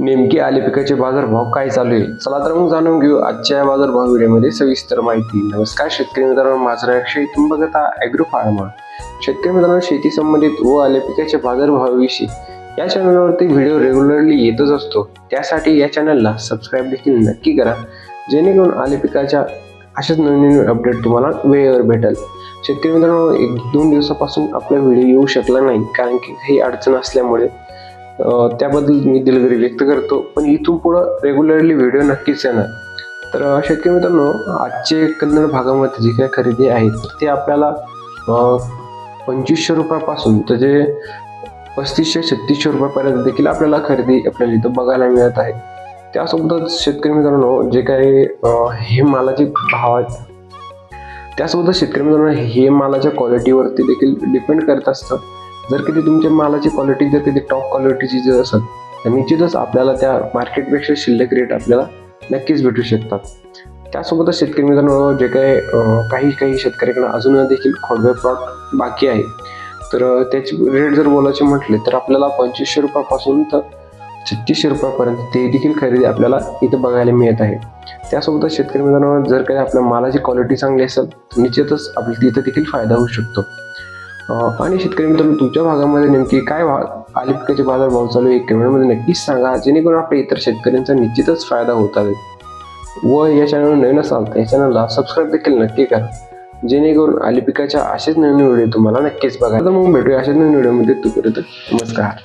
नेमके आले पिकाचे बाजारभाव काय चालू आहे? चला तर मग जाणून घेऊ आजच्या बाजारभाव व्हिडिओमध्ये सविस्तर माहिती. नमस्कार शेतकरी मित्रांनो माझं अक्षय. तुम्ही बघत आहात ॲग्रो फार्मा शेतकरी मित्रांनो शेती संबंधित व आले पिकाच्या बाजारभावाविषयी या चॅनलवरती व्हिडिओ रेग्युलरली येतच असतो. त्यासाठी या चॅनलला सबस्क्राईब देखील नक्की करा जेणेकरून आले पिकाच्या अशाच नवीन नवीन अपडेट तुम्हाला वेळेवर भेटेल. शेतकरी मित्रांनो एक दोन दिवसापासून आपला व्हिडिओ येऊ शकला नाही कारण की काही अडचण असल्यामुळे त्याबद्दल मी दिलगिरी व्यक्त करतो. पण इथून पुढं रेग्युलरली व्हिडिओ नक्कीच येणार. तर अं, शेतकरी मित्रांनो आजचे कन्नड भागामध्ये जी काही खरेदी आहेत तर ते आपल्याला पंचवीसशे रुपयापासून तर जे पस्तीसशे छत्तीसशे रुपयापर्यंत देखील आपल्याला खरेदी आपल्याला इथं बघायला मिळत आहे. त्यासोबतच शेतकरी मित्रांनो जे काही हे मालाचे भाव आहेत त्यासोबत शेतकरी मित्रांनो हे मालाच्या क्वालिटीवरती देखील डिपेंड करत असतं. जर कधी तुमच्या मालाची क्वालिटी जर कधी टॉप क्वालिटीची जर असेल तर निश्चितच आपल्याला त्या मार्केटपेक्षा शिल्लक रेट आपल्याला नक्कीच भेटू शकतात. त्यासोबतच शेतकरी मित्रांनो जे काही काही काही शेतकऱ्याकडे अजून देखील खोडवे प्लॉट बाकी आहे. तर त्याची रेट जर बोलायचे म्हटले तर आपल्याला पंचवीसशे रुपयापासून तर छत्तीसशे रुपयापर्यंत ते देखील खरेदी आपल्याला इथं बघायला मिळत आहे. त्यासोबतच शेतकरी मित्रांनो जर काही आपल्या मालाची क्वालिटी चांगली असेल तर निश्चितच आपल्याला तिथं देखील फायदा होऊ शकतो. आणि शेतकरी मित्रांनो तुमच्या भागामध्ये नेमकी काय आली पिकाचे बाजार भाव चालू आहे कमेंटमध्ये नक्कीच सांगा जेणेकरून आपल्या इतर शेतकऱ्यांचा निश्चितच फायदा होत आहे. व या चॅनलवर नवीन असाल तर या चॅनलला सबस्क्राईब देखील नक्की करा. जेणेकरून आली पिकाच्या असेच नवीन व्हिडिओ तुम्हाला नक्कीच बघा तर मग भेटूया अशाच नवीन व्हिडिओमध्ये तोपर्यंत नमस्कार.